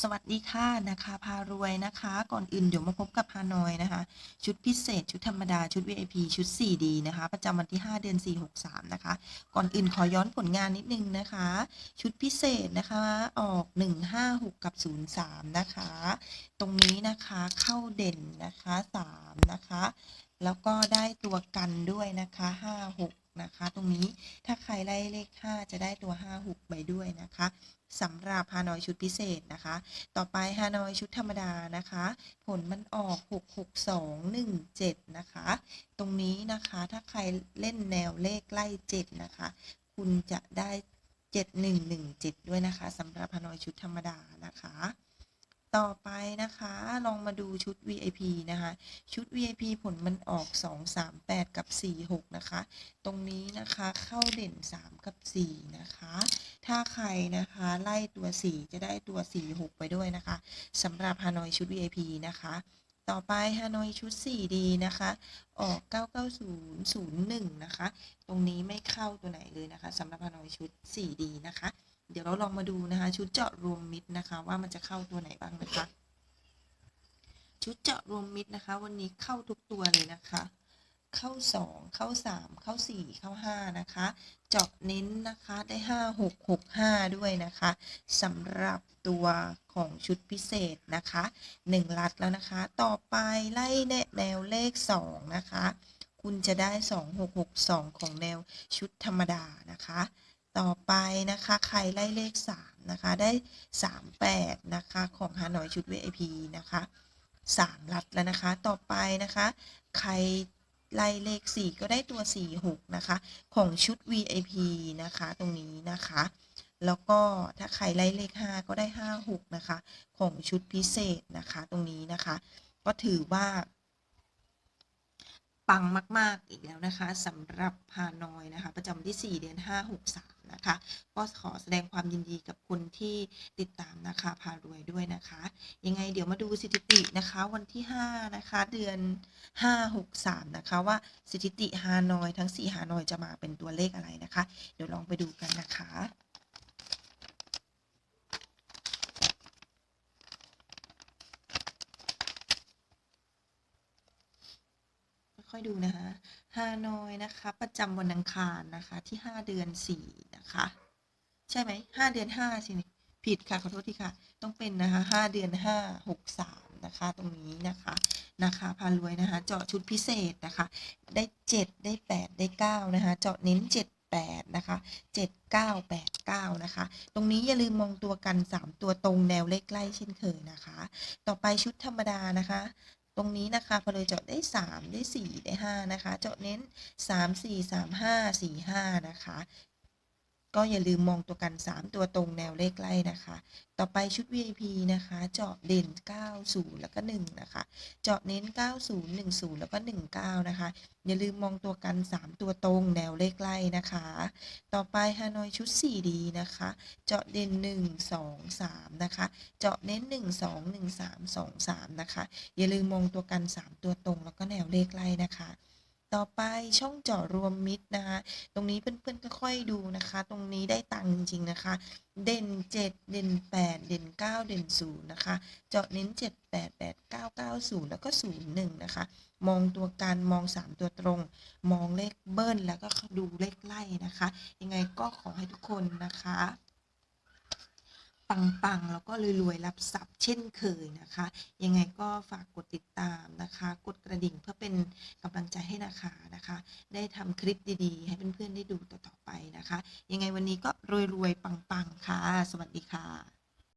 สวัสดีค่ะนะคะพารวยนะคะ ก่อนอื่นเดี๋ยวมาพบกับฮานอยนะคะ ชุดพิเศษ ชุดธรรมดาชุด VIP ชุด 4D นะคะ ประจำวันที่ 5 เดือน 4 6 3 นะคะ ก่อนอื่นขอย้อนผลงานนิดนึงนะคะ ชุดพิเศษนะคะออก 156 กับ 03 นะคะ ตรงนี้นะคะเข้าเด่นนะคะ 3 นะคะ แล้วก็ได้ตัวกันด้วยนะคะ 56 นะคะ ตรงนี้ถ้าใครไล่เลข 5 จะได้ตัว 56 ไปด้วยนะคะ สำหรับฮานอยชุดพิเศษนะคะ ต่อไปฮานอยชุดธรรมดานะคะ ผลมันออก 66217 นะคะ ตรงนี้นะคะถ้าใครเล่นแนวเลขใกล้ 7 นะคะ คุณจะได้ 7117 ด้วยนะคะสำหรับฮานอยชุดธรรมดานะคะ ต่อไปนะคะลองมาดูชุด VIP นะคะ ชุด VIP ผลมันออก 2 3 8 กับ 4 6 นะคะ ตรงนี้นะคะเข้าเด่น 3 กับ 4 นะคะ ถ้าใครนะคะไล่ตัว 4 จะได้ตัว 4 6 ไปด้วยนะคะสำหรับฮานอยชุด VIP นะคะต่อไปฮานอยชุด 4D นะคะ ออก 99001 นะคะ ตรงนี้ไม่เข้าตัวไหนเลยนะคะสำหรับฮานอยชุด 4D นะคะ เดี๋ยวเราลองมาดูนะคะ ชุดเจาะรวมมิตรนะคะ ว่ามันจะเข้าตัวไหนบ้างนะคะ ชุดเจาะรวมมิตรนะคะ วันนี้เข้าทุกตัวเลยนะคะ เข้า 2 เข้า 3 เข้า 4 เข้า 5 นะคะ เจาะเน้นนะคะได้ 5 6 6 5 ด้วยนะคะสำหรับตัวของชุดพิเศษนะคะ 1 ลัดแล้วนะคะ ต่อไปไล่แนวเลข 2 นะคะ คุณจะได้ 2 6 6 2 ของแนวชุดธรรมดานะคะ ต่อไปนะคะใครไล่เลข 3 นะคะ ได้ 3 8 นะคะ ของฮานอยชุด VIP นะคะ 3 ลัดแล้วนะคะ ต่อไปนะคะ ใครไล่เลข 4 ก็ได้ตัว 4 6 นะคะ ของชุด VIP นะคะ ตรงนี้นะคะ แล้วก็ถ้าใครไล่เลข 5 ก็ได้ 5 6 นะคะ ของชุดพิเศษนะคะ ตรงนี้นะคะ ก็ถือว่าปังมาก ๆ อีกแล้วนะคะสำหรับฮานอยนะคะ ประจำที่ 4 เดือน 5 6 3 นะคะ ก็ขอแสดงความยินดีกับคนที่ติดตามนะคะพารวยด้วยนะคะ ยังไงเดี๋ยวมาดูสถิตินะคะวันที่ 5 นะคะ เดือน 5 6 3 นะคะ ว่าสถิติฮานอยทั้ง 4 ฮานอยจะมาเป็นตัวเลขอะไรนะคะ เดี๋ยวลองไปดูกันนะคะ ค่อยดูนะคะฮานอยนะคะ ประจำวันอังคารนะคะ ที่ 5 เดือน 4 นะคะ ใช่ไหมห้าเดือน5สิผิดค่ะขอโทษทีค่ะ ต้องเป็นนะคะ5เดือน5 6 3นะคะ ตรงนี้นะคะนะคะพารวยนะคะ เจาะชุดพิเศษนะคะ ได้7ได้8ได้9นะคะ เจาะเน้น7 8นะคะ7 9 8 9นะคะ ตรงนี้อย่าลืมมองตัวกัน3ตัวตรงแนวเลขใกล้เช่นเคยนะคะ ต่อไปชุดธรรมดานะคะ ตรงนี้นะคะพอเลยเจาะได้ 3 ได้ 4 ได้ 5 นะคะ เจาะเน้น 3 4 3 5 4 5 นะคะ ก็อย่าลืมมองตัวกัน 3 ตัวตรงแนวเลขใกล้นะคะ ต่อไปชุด VIP นะคะ เจาะเด่น 90 แล้วก็ 1 นะคะ เจาะเน้น 90 10 แล้วก็ 19 นะคะ อย่าลืมมองตัวกัน 3 ตัวตรงแนวเลขใกล้นะคะ ต่อไปฮานอยชุด 4D นะคะ เจาะเด่น 1 2 3 นะคะ เจาะเน้น 1 2 1 3 2 3 นะคะ อย่าลืมมองตัวกัน 3 ตัวตรงแล้วก็แนวเลขไล่นะคะ ต่อไปช่องเจาะรวมมิตรนะคะ ตรงนี้เพื่อนๆค่อยๆดูนะคะ ตรงนี้ได้ตังจริงๆนะคะ เด่น 7 เด่น 8 เด่น 9 เด่น0นะคะ เจาะเน้น 7 8 8 9 9 0 แล้วก็ 0 1 นะคะ มองตัวการมอง 3 ตัวตรง มองเลขเบิ้ลแล้วก็ดูเลขไล่นะคะ ยังไงก็ขอให้ทุกคนนะคะ ปังๆ แล้วก็รวยๆ รับทรัพย์เช่นเคยนะคะ ยังไงก็ฝากกดติดตามนะคะ กดกระดิ่งเพื่อเป็นกำลังใจให้นะคะนะคะ ได้ทำคลิปดีๆ ให้เพื่อนๆ ได้ดูต่อๆไปนะคะ ยังไงวันนี้ก็รวยๆ ปังๆ ค่ะ สวัสดีค่ะ